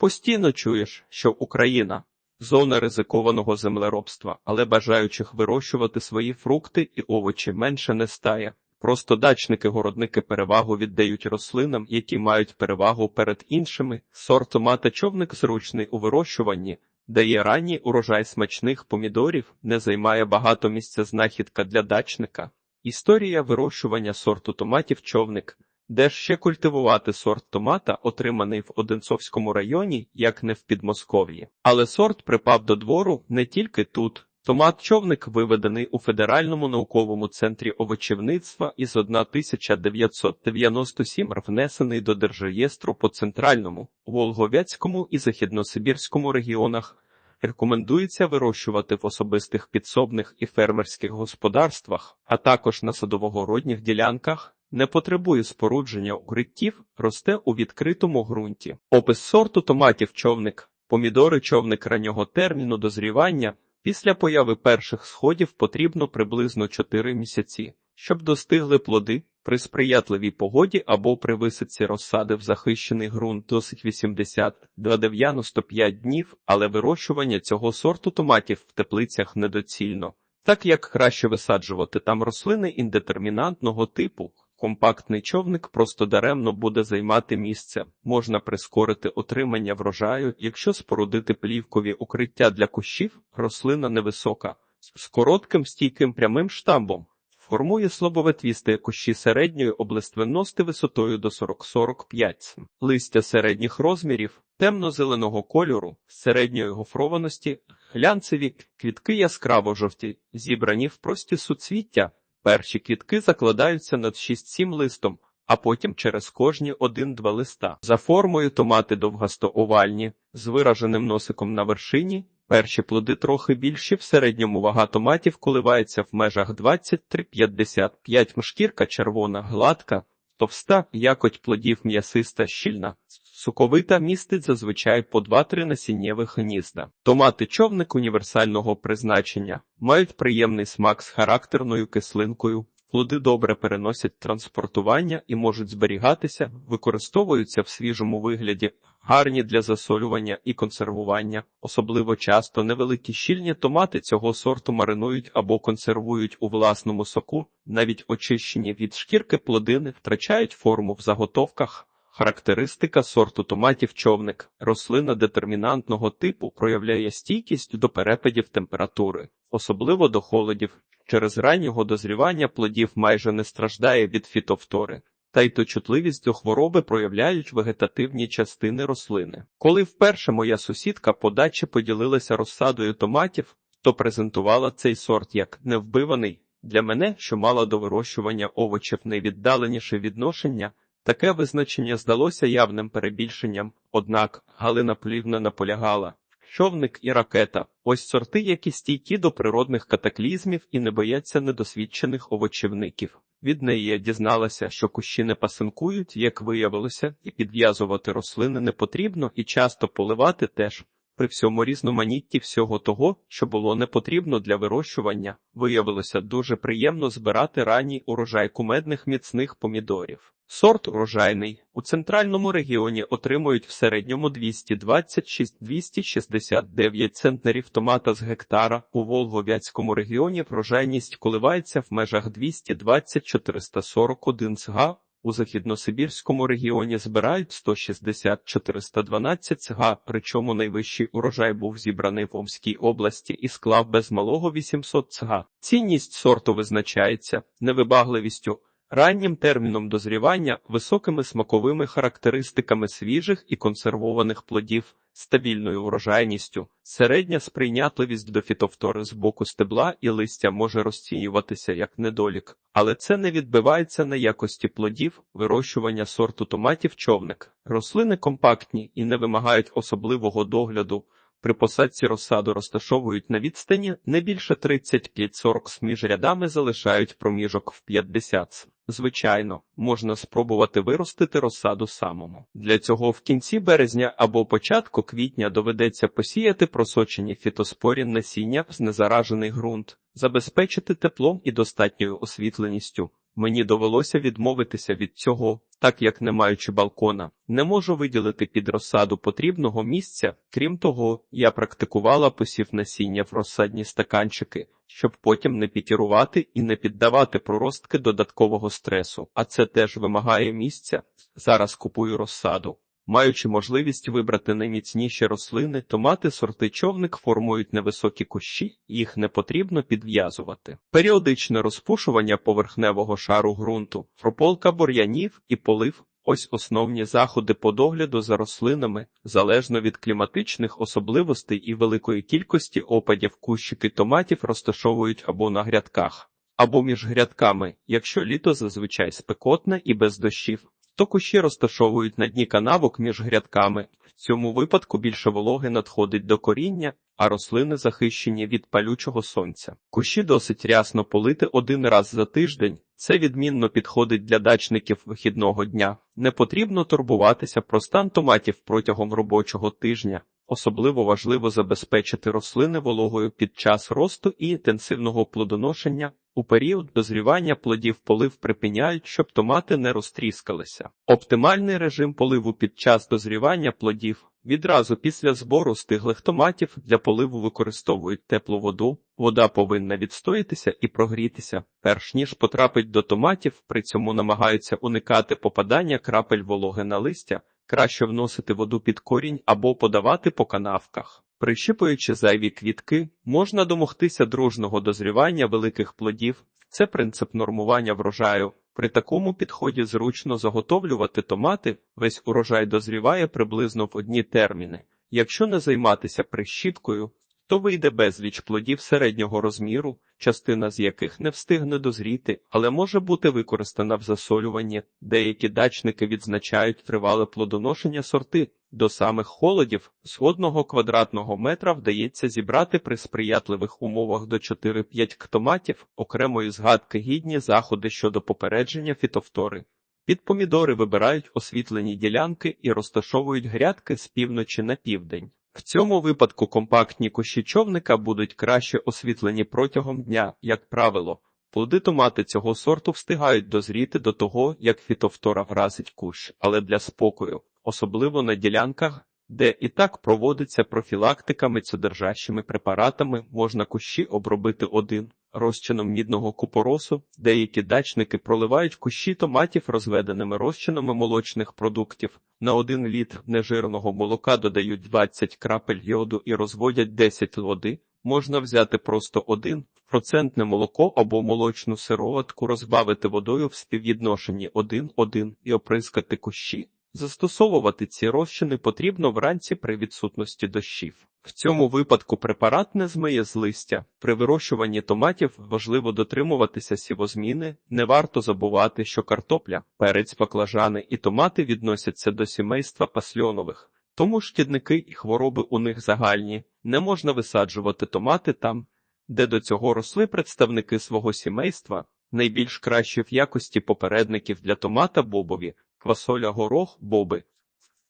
Постійно чуєш, що Україна зона ризикованого землеробства, але бажаючих вирощувати свої фрукти і овочі менше не стає. Просто дачники-городники перевагу віддають рослинам, які мають перевагу перед іншими. Сорт томата човник зручний у вирощуванні, дає ранній урожай смачних помідорів, не займає багато місця знахідка для дачника. Історія вирощування сорту томатів човник. Де ж ще культивувати сорт томата, отриманий в Одинцовському районі, як не в Підмосков'ї. Але сорт припав до двору не тільки тут. Томат-човник виведений у Федеральному науковому центрі овочівництва із 1997 внесений до Держреєстру по Центральному, Волговецькому і Західносибірському регіонах. Рекомендується вирощувати в особистих підсобних і фермерських господарствах, а також на садовогородніх ділянках. Не потребує спорудження укриттів, росте у відкритому ґрунті. Опис сорту томатів човник, помідори човник раннього терміну дозрівання. Після появи перших сходів потрібно приблизно 4 місяці, щоб достигли плоди при сприятливій погоді або при висадці розсади в захищений ґрунт досить 80-95 днів, але вирощування цього сорту томатів в теплицях недоцільно, так як краще висаджувати там рослини індетермінантного типу. Компактний човник просто даремно буде займати місце. Можна прискорити отримання врожаю, якщо спорудити плівкові укриття для кущів, рослина невисока, з коротким стійким прямим штамбом. Формує слабоветвісті кущі середньої облиственності висотою до 40-45 листя середніх розмірів, темно-зеленого кольору, середньої гофрованості, глянцеві квітки яскраво жовті, зібрані в прості суцвіття. Перші квітки закладаються над 6-7 листом, а потім через кожні 1-2 листа. За формою томати довгасто-овальні, з вираженим носиком на вершині. Перші плоди трохи більші, в середньому вага томатів коливається в межах 23-55 шкірка червона, гладка, товста, якоть плодів м'ясиста, щільна. Суковита містить зазвичай по 2-3 насіннєвих гнізда. Томати човник універсального призначення мають приємний смак з характерною кислинкою. Плоди добре переносять транспортування і можуть зберігатися, використовуються в свіжому вигляді, гарні для засолювання і консервування. Особливо часто невеликі щільні томати цього сорту маринують або консервують у власному соку, навіть очищені від шкірки плодини втрачають форму в заготовках. Характеристика сорту томатів човник. Рослина детермінантного типу проявляє стійкість до перепадів температури, особливо до холодів. Через раннього дозрівання плодів майже не страждає від фітовтори, та й то чутливість до хвороби проявляють вегетативні частини рослини. Коли вперше моя сусідка по дачі поділилася розсадою томатів, то презентувала цей сорт як невбиваний. Для мене, що мала до вирощування овочів найвіддаленіше відношення, Таке визначення здалося явним перебільшенням, однак Галина Плівна наполягала човник і ракета ось сорти, які стійкі до природних катаклізмів і не бояться недосвідчених овочівників. Від неї дізналася, що кущі не пасинкують, як виявилося, і підв'язувати рослини не потрібно, і часто поливати теж. При всьому різноманітті всього того, що було не потрібно для вирощування, виявилося дуже приємно збирати ранній урожай кумедних міцних помідорів. Сорт урожайний у центральному регіоні отримують в середньому 226-269 центнерів томата з гектара. У Волгов'ятському регіоні врожайність коливається в межах 220-441 цга. У західносибірському регіоні збирають 160-412 цга, причому найвищий урожай був зібраний в Омській області і склав без малого 800 цга. Цінність сорту визначається невибагливістю, раннім терміном дозрівання, високими смаковими характеристиками свіжих і консервованих плодів, стабільною урожайністю, середня сприйнятливість до фітовтори з боку стебла і листя може розцінюватися як недолік, але це не відбивається на якості плодів, вирощування сорту томатів човник. Рослини компактні і не вимагають особливого догляду. При посадці розсаду розташовують на відстані не більше 35-40 між рядами залишають проміжок в 50 Звичайно, можна спробувати виростити розсаду самому. Для цього в кінці березня або початку квітня доведеться посіяти просочені фітоспорі насіння в знезаражений ґрунт, забезпечити теплом і достатньою освітленістю. Мені довелося відмовитися від цього, так як не маючи балкона, не можу виділити під розсаду потрібного місця. Крім того, я практикувала посів насіння в розсадні стаканчики, щоб потім не пітірувати і не піддавати проростки додаткового стресу. А це теж вимагає місця. Зараз купую розсаду. Маючи можливість вибрати найміцніші рослини, томати сорти човник формують невисокі кущі, їх не потрібно підв'язувати. Періодичне розпушування поверхневого шару ґрунту, прополка бур'янів і полив ось основні заходи по догляду за рослинами, залежно від кліматичних особливостей і великої кількості опадів кущики томатів розташовують або на грядках, або між грядками, якщо літо зазвичай спекотне і без дощів то кущі розташовують на дні канавок між грядками. В цьому випадку більше вологи надходить до коріння, а рослини захищені від палючого сонця. Кущі досить рясно полити один раз за тиждень. Це відмінно підходить для дачників вихідного дня. Не потрібно турбуватися про стан томатів протягом робочого тижня. Особливо важливо забезпечити рослини вологою під час росту і інтенсивного плодоношення. У період дозрівання плодів полив припиняють, щоб томати не розтріскалися. Оптимальний режим поливу під час дозрівання плодів відразу після збору стиглих томатів для поливу використовують теплу воду. Вода повинна відстоїтися і прогрітися, перш ніж потрапить до томатів, при цьому намагаються уникати попадання крапель вологи на листя, краще вносити воду під корінь або подавати по канавках. Прищипуючи зайві квітки, можна домогтися дружного дозрівання великих плодів. Це принцип нормування врожаю. При такому підході зручно заготовлювати томати, весь урожай дозріває приблизно в одні терміни. Якщо не займатися прищіпкою, то вийде безліч плодів середнього розміру, частина з яких не встигне дозріти, але може бути використана в засолюванні. Деякі дачники відзначають тривале плодоношення сорти. До самих холодів з одного квадратного метра вдається зібрати при сприятливих умовах до 4-5 ктоматів, окремої згадки гідні заходи щодо попередження фітовтори. Під помідори вибирають освітлені ділянки і розташовують грядки з півночі на південь. В цьому випадку компактні кущі човника будуть краще освітлені протягом дня, як правило. Плоди томати цього сорту встигають дозріти до того, як фітовтора вразить кущ, але для спокою, особливо на ділянках, де і так проводиться профілактика мецодержащими препаратами, можна кущі обробити один розчином мідного купоросу. Деякі дачники проливають кущі томатів розведеними розчинами молочних продуктів. На один літр нежирного молока додають 20 крапель йоду і розводять 10 води. Можна взяти просто один процентне молоко або молочну сироватку, розбавити водою в співвідношенні 1-1 і оприскати кущі. Застосовувати ці розчини потрібно вранці при відсутності дощів. В цьому випадку препарат не змиє з листя. При вирощуванні томатів важливо дотримуватися сівозміни. Не варто забувати, що картопля, перець, баклажани і томати відносяться до сімейства пасльонових, тому шкідники і хвороби у них загальні. Не можна висаджувати томати там, де до цього росли представники свого сімейства. Найбільш кращі в якості попередників для томата бобові, квасоля горох, боби.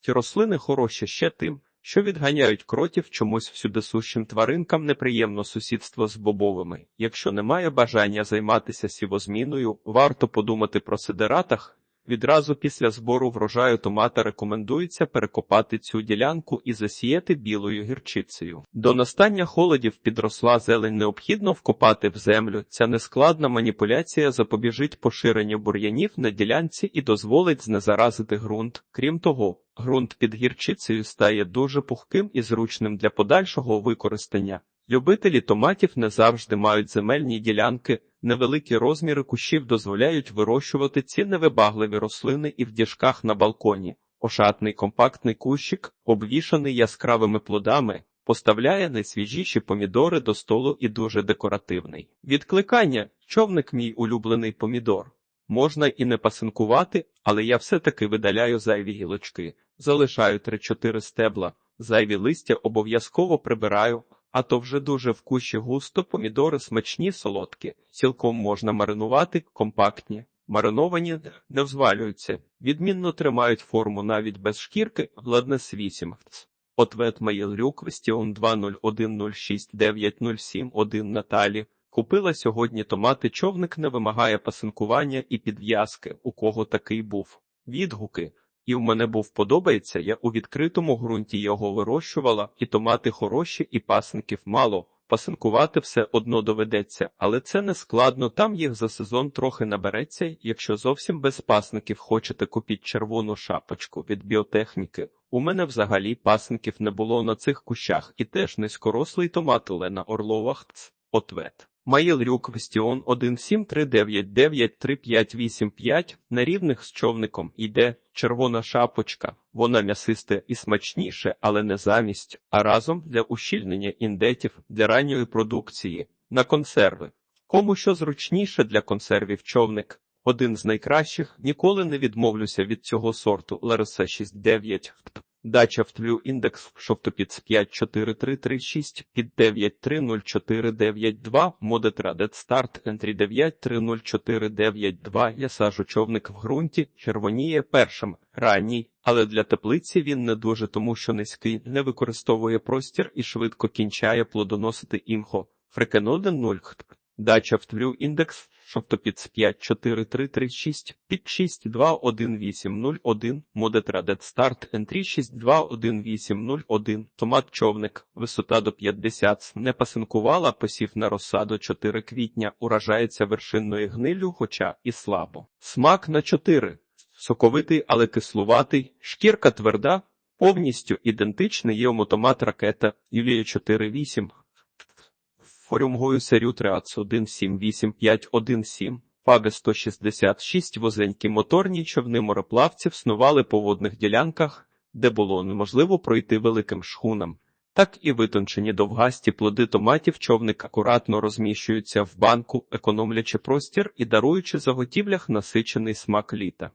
Ті рослини хороші ще тим, що відганяють кротів чомусь всюдисущим тваринкам неприємно сусідство з бобовими. Якщо немає бажання займатися сівозміною, варто подумати про сидератах. Відразу після збору врожаю томата рекомендується перекопати цю ділянку і засіяти білою гірчицею. До настання холодів підросла зелень необхідно вкопати в землю. Ця нескладна маніпуляція запобіжить поширенню бур'янів на ділянці і дозволить знезаразити ґрунт. Крім того, ґрунт під гірчицею стає дуже пухким і зручним для подальшого використання. Любителі томатів не завжди мають земельні ділянки. Невеликі розміри кущів дозволяють вирощувати ці невибагливі рослини і в діжках на балконі. Ошатний компактний кущик, обвішаний яскравими плодами, поставляє найсвіжіші помідори до столу і дуже декоративний. Відкликання човник мій улюблений помідор. Можна і не пасинкувати, але я все-таки видаляю зайві гілочки, залишаю 3-4 стебла, зайві листя обов'язково прибираю. А то вже дуже в кущі густо помідори смачні, солодкі, цілком можна маринувати, компактні, мариновані не взвалюються, відмінно тримають форму навіть без шкірки, Владнес 8. Ответ Маїл Рюк, Вестіон 20106907 1 Наталі. Купила сьогодні томати, човник не вимагає пасинкування і підв'язки, у кого такий був. Відгуки. І в мене був подобається, я у відкритому ґрунті його вирощувала, і томати хороші, і пасинків мало. Пасинкувати все одно доведеться, але це не складно, там їх за сезон трохи набереться. Якщо зовсім без пасників хочете купіть червону шапочку від біотехніки. У мене взагалі пасинків не було на цих кущах, і теж низькорослий томат Олена Орлова Хц. Ответ. Рюк Вестіон 173993585 на рівних з човником йде червона шапочка. Вона м'ясисте і смачніше, але не замість, а разом для ущільнення індетів для ранньої продукції на консерви. Кому що зручніше для консервів човник. Один з найкращих, ніколи не відмовлюся від цього сорту Лариса 69. Дача в тлю індекс шовтопіц 54336 під 9304992 Модетрадет старт ентрі 9304992 Я сажу човник в ґрунті, червоніє першим, ранній, але для теплиці він не дуже тому, що низький, не використовує простір і швидко кінчає плодоносити імхо. Фрекеноден 0 Дача в тлю індекс Шовтопіц 54336 під 621801 Модетрадет старт ентрі 621801 Томат човник висота до 50 не пасинкувала посів на розсаду 4 квітня уражається вершинною гнилю, хоча і слабо. Смак на 4. Соковитий, але кислуватий, шкірка тверда, повністю ідентичний є томат ракета Юлія 48. Форюмгою серію Триац 178517, Фаге 166 возенькі моторні човни мореплавців снували по водних ділянках, де було неможливо пройти великим шхунам. Так і витончені довгасті плоди томатів човник акуратно розміщуються в банку, економлячи простір і даруючи заготівлях насичений смак літа.